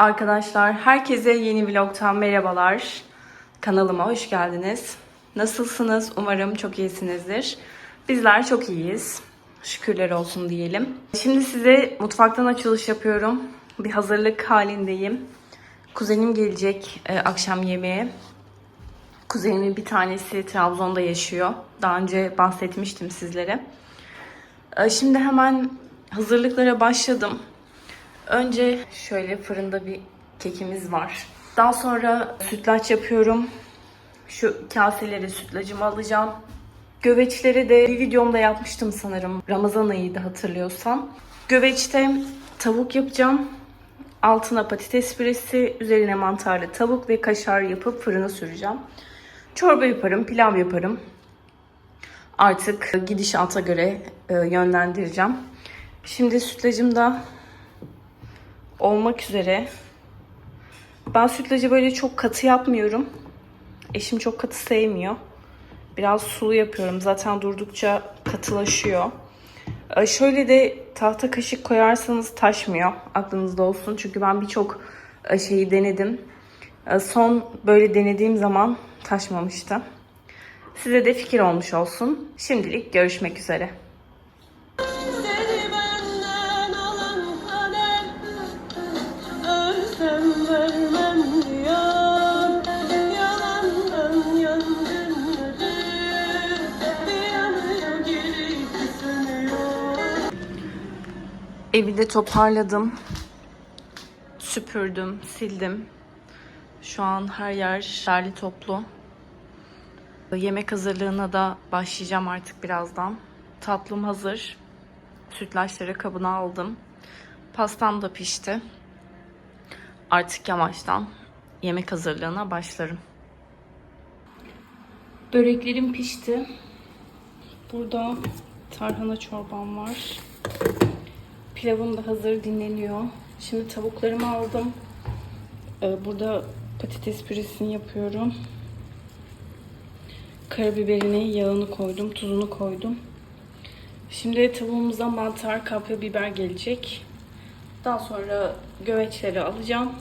Arkadaşlar herkese yeni vlogtan merhabalar. Kanalıma hoş geldiniz. Nasılsınız? Umarım çok iyisinizdir. Bizler çok iyiyiz. Şükürler olsun diyelim. Şimdi size mutfaktan açılış yapıyorum. Bir hazırlık halindeyim. Kuzenim gelecek e, akşam yemeğe. Kuzenimin bir tanesi Trabzon'da yaşıyor. Daha önce bahsetmiştim sizlere. E, Şimdi hemen hazırlıklara başladım. Önce şöyle fırında bir kekimiz var. Daha sonra sütlaç yapıyorum. Şu kaseleri sütlacımı alacağım. Göveçleri de bir videomda yapmıştım sanırım. Ramazan ayıydı hatırlıyorsam. Göveçte tavuk yapacağım. Altına patates püresi, üzerine mantarlı tavuk ve kaşar yapıp fırına süreceğim. Çorba yaparım, pilav yaparım. Artık gidişata göre e, yönlendireceğim. Şimdi sütlacım da olmak üzere. Ben sütlacı böyle çok katı yapmıyorum. Eşim çok katı sevmiyor. Biraz sulu yapıyorum. Zaten durdukça katılaşıyor. Ee, Şöyle de tahta kaşık koyarsanız taşmıyor. Aklınızda olsun. Çünkü ben birçok e, şeyi denedim. Ee, Son böyle denediğim zaman taşmamıştı. Size de fikir olmuş olsun. Şimdilik görüşmek üzere. Evi de toparladım. Süpürdüm, sildim. Şu an her yer derli toplu. Yemek hazırlığına da başlayacağım artık birazdan. Tatlım hazır. Sütlaçları kabına aldım. Pastam da pişti. Artık yavaştan yemek hazırlığına başlarım. Böreklerim pişti. Burada tarhana çorbam var. Pilavım da hazır dinleniyor. Şimdi tavuklarımı aldım. Ee, Burada patates püresini yapıyorum. Karabiberini, yağını koydum, tuzunu koydum. Şimdi tavuğumuza mantar, kapya biber gelecek. Daha sonra göveçleri alacağım.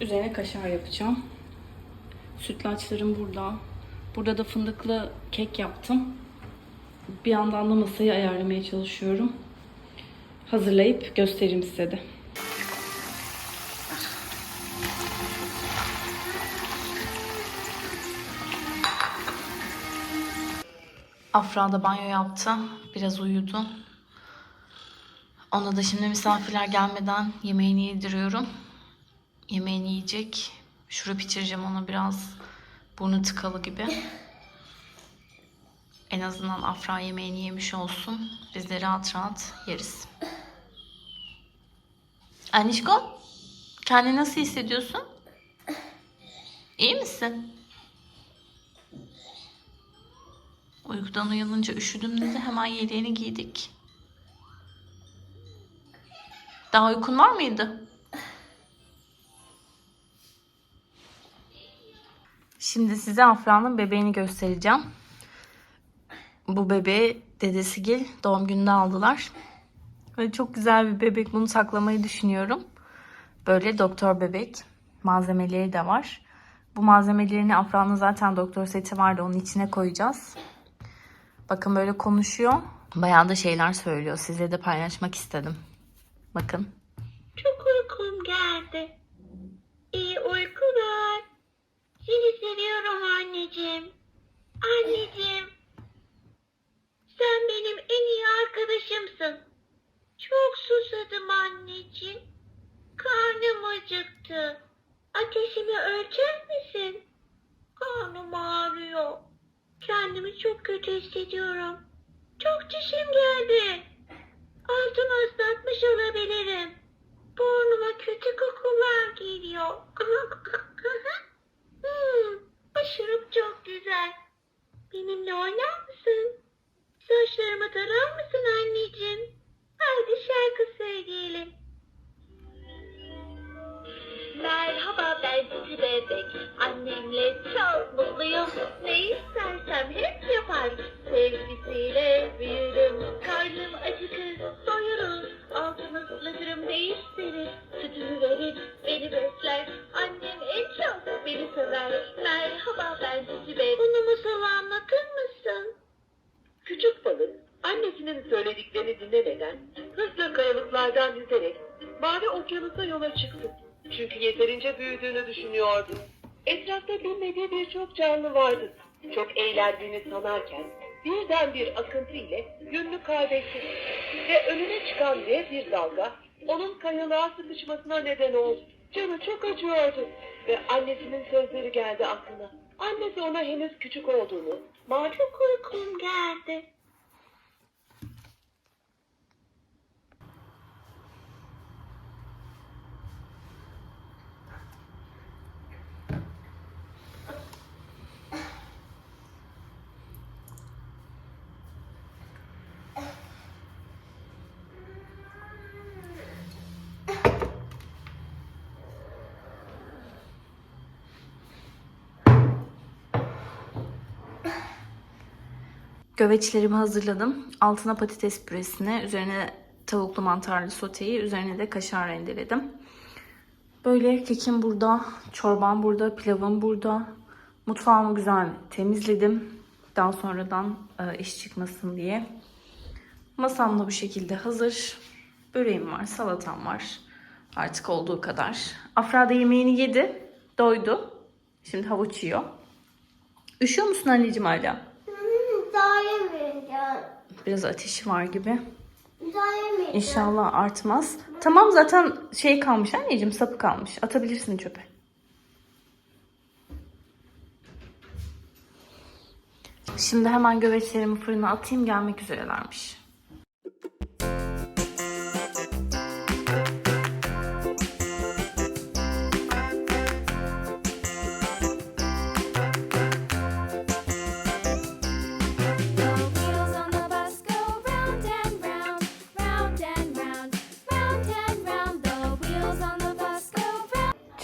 Üzerine kaşar yapacağım. Sütlaçlarım burada. Burada da fındıklı kek yaptım. Bir yandan da masayı ayarlamaya çalışıyorum hazırlayıp göstereyim size de. Afra da banyo yaptı. Biraz uyudu. Ona da şimdi misafirler gelmeden yemeğini yediriyorum. Yemeğini yiyecek. Şurup içireceğim ona biraz burnu tıkalı gibi. En azından Afra yemeğini yemiş olsun. Biz de rahat rahat yeriz. Anişko, kendini nasıl hissediyorsun? İyi misin? Uykudan uyanınca üşüdüm dedi. Hemen yeleğini giydik. Daha uykun var mıydı? Şimdi size Afra'nın bebeğini göstereceğim. Bu bebeği dedesi Gil doğum gününde aldılar. Ve çok güzel bir bebek. Bunu saklamayı düşünüyorum. Böyle doktor bebek. Malzemeleri de var. Bu malzemelerini Afra'nın zaten doktor seti vardı. Onun içine koyacağız. Bakın böyle konuşuyor. Bayağı da şeyler söylüyor. Size de paylaşmak istedim. Bakın. Çok uykum geldi İyi uykular Seni seviyorum anneciğim Anneciğim Sen benim en iyi arkadaşımsın Çok susadım anneciğim Karnım acıktı Ateşimi ölçer misin? Karnım ağrıyor Kendimi çok kötü hissediyorum Çok dişim geldi Altımı ıslatmış olabilirim. Burnuma kötü kokular geliyor. hmm, şurup çok güzel. Benimle oynar mısın? Saçlarımı tarar mısın anneciğim? Hadi şarkı söyleyelim. Merhaba ben Cici Bebek. Annemle çok mutluyum. Ne istersem hep yapar. Sevgisiyle büyürüm. Karnım acıkır, yeterince büyüdüğünü düşünüyordu. Etrafta bilmediği birçok canlı vardı. Çok eğlendiğini sanarken birden bir akıntı ile yönünü kaybetti. Ve önüne çıkan dev bir dalga onun kayalığa sıkışmasına neden oldu. Canı çok acıyordu ve annesinin sözleri geldi aklına. Annesi ona henüz küçük olduğunu, mavi Çok uykum geldi. Göveçlerimi hazırladım. Altına patates püresini, üzerine tavuklu mantarlı soteyi, üzerine de kaşar rendeledim. Böyle kekim burada, çorbam burada, pilavım burada. Mutfağımı güzel temizledim. Daha sonradan e, iş çıkmasın diye. Masam da bu şekilde hazır. Böreğim var, salatam var. Artık olduğu kadar. Afra da yemeğini yedi, doydu. Şimdi havuç yiyor. Üşüyor musun anneciğim hala? Biraz ateşi var gibi. İnşallah artmaz. Tamam zaten şey kalmış anneciğim sapı kalmış. Atabilirsin çöpe. Şimdi hemen göveçlerimi fırına atayım gelmek üzerelermiş.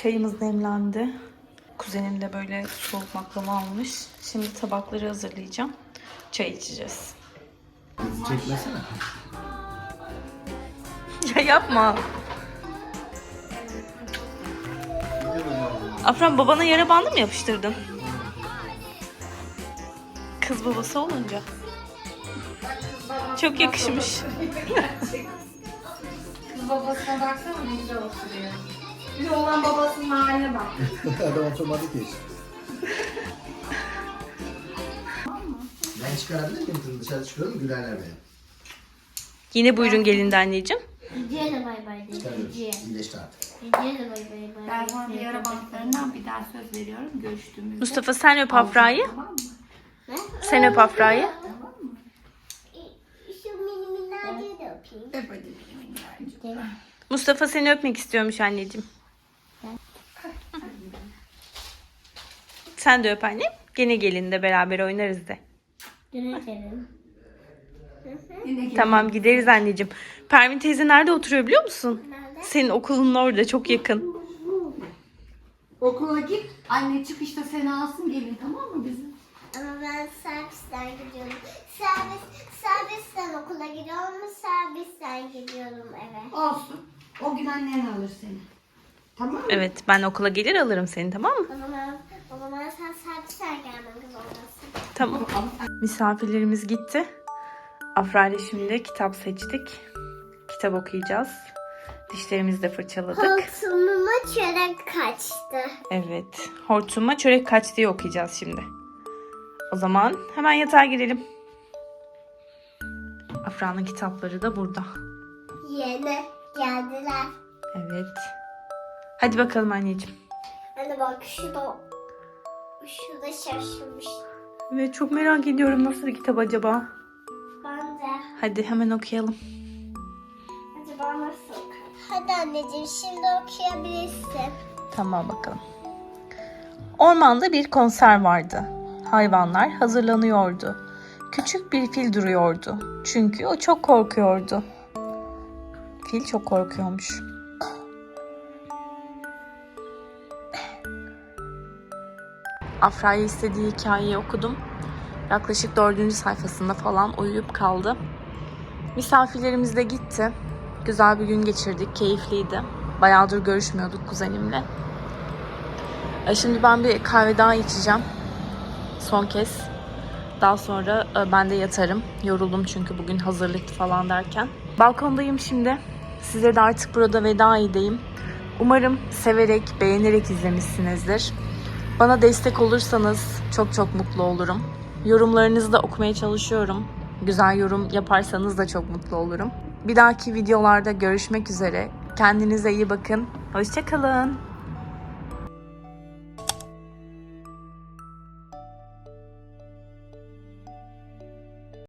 Çayımız demlendi. Kuzenim de böyle soğuk baklava almış. Şimdi tabakları hazırlayacağım. Çay içeceğiz. Çekmesene. Ya yapma. Afran babana yara bandı mı yapıştırdın? Kız babası olunca. Çok yakışmış. Kız babasına baksana ne güzel oturuyor. Bir de olan babasının haline bak. Adam oturmadı ki hiç. Ben çıkarabilir miyim kızım? Dışarı çıkıyorum gülerler beni. Yine buyurun gelindi anneciğim. Ciciye de bay bay de. Çıkarıyorum. Ciciye. İyileşti artık. Ciciye de bay bay bay. Ben sana bir ara bantlarından bir daha söz veriyorum görüştüğümüzde. Mustafa sen öp Afra'yı. Tamam mı? Ne? Sen öp Afra'yı. Şu mini minnacığı da öpeyim. Öp hadi benim minnacığım. Mustafa seni öpmek istiyormuş anneciğim. Sen de öp annem. Gene gelin de beraber oynarız de. Dönerim. Yine gel. Tamam gideriz anneciğim. Pervin teyze nerede oturuyor biliyor musun? Nerede? Senin okulun orada çok yakın. Okula git. Anne çıkışta seni alsın gelin tamam mı bizim? Ama ben servisten gidiyorum. Servis, servisten okula gidiyorum. Servisten gidiyorum eve. Olsun. O gün annen alır seni. Tamam mı? Evet ben okula gelir alırım seni tamam mı? O zaman, o zaman sen servisten gelmek zorundasın. Tamam. Misafirlerimiz gitti. Afra ile şimdi kitap seçtik. Kitap okuyacağız. Dişlerimizi de fırçaladık. Hortumuma çörek kaçtı. Evet. Hortuma çörek kaç diye okuyacağız şimdi. O zaman hemen yatağa girelim. Afra'nın kitapları da burada. Yeni geldiler. Evet. Hadi bakalım anneciğim. Hani bak şurada, şurada şaşırmış. Evet çok merak ediyorum nasıl bir kitap acaba? Ben de. Hadi hemen okuyalım. Acaba nasıl? Hadi anneciğim şimdi okuyabilirsin. Tamam bakalım. Ormanda bir konser vardı. Hayvanlar hazırlanıyordu. Küçük bir fil duruyordu. Çünkü o çok korkuyordu. Fil çok korkuyormuş. Afra'ya istediği hikayeyi okudum. Yaklaşık dördüncü sayfasında falan uyuyup kaldı. Misafirlerimiz de gitti. Güzel bir gün geçirdik, keyifliydi. Bayağıdır görüşmüyorduk kuzenimle. E, Şimdi ben bir kahve daha içeceğim. Son kez. Daha sonra e, ben de yatarım. Yoruldum çünkü bugün hazırlık falan derken. Balkondayım şimdi. Size de artık burada veda edeyim. Umarım severek, beğenerek izlemişsinizdir. Bana destek olursanız çok çok mutlu olurum. Yorumlarınızı da okumaya çalışıyorum. Güzel yorum yaparsanız da çok mutlu olurum. Bir dahaki videolarda görüşmek üzere. Kendinize iyi bakın. Hoşçakalın.